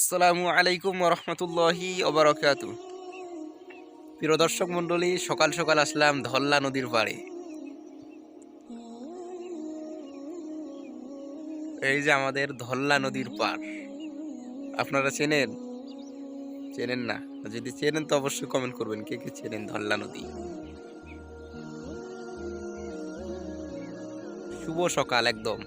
আসসালামু আলাইকুম রহমতুল্লাহি ওবরাকাতু প্রিয় দর্শক মণ্ডলী, সকাল সকাল আসলাম ধল্লা নদীর পাড়ে। এই যে আমাদের ধল্লা নদীর পাড়। আপনারা চেনেন? চেনেন না? যদি চেনেন তো অবশ্যই কমেন্ট করবেন, কে কে চেনেন ধল্লা নদী? শুভ সকাল একদম।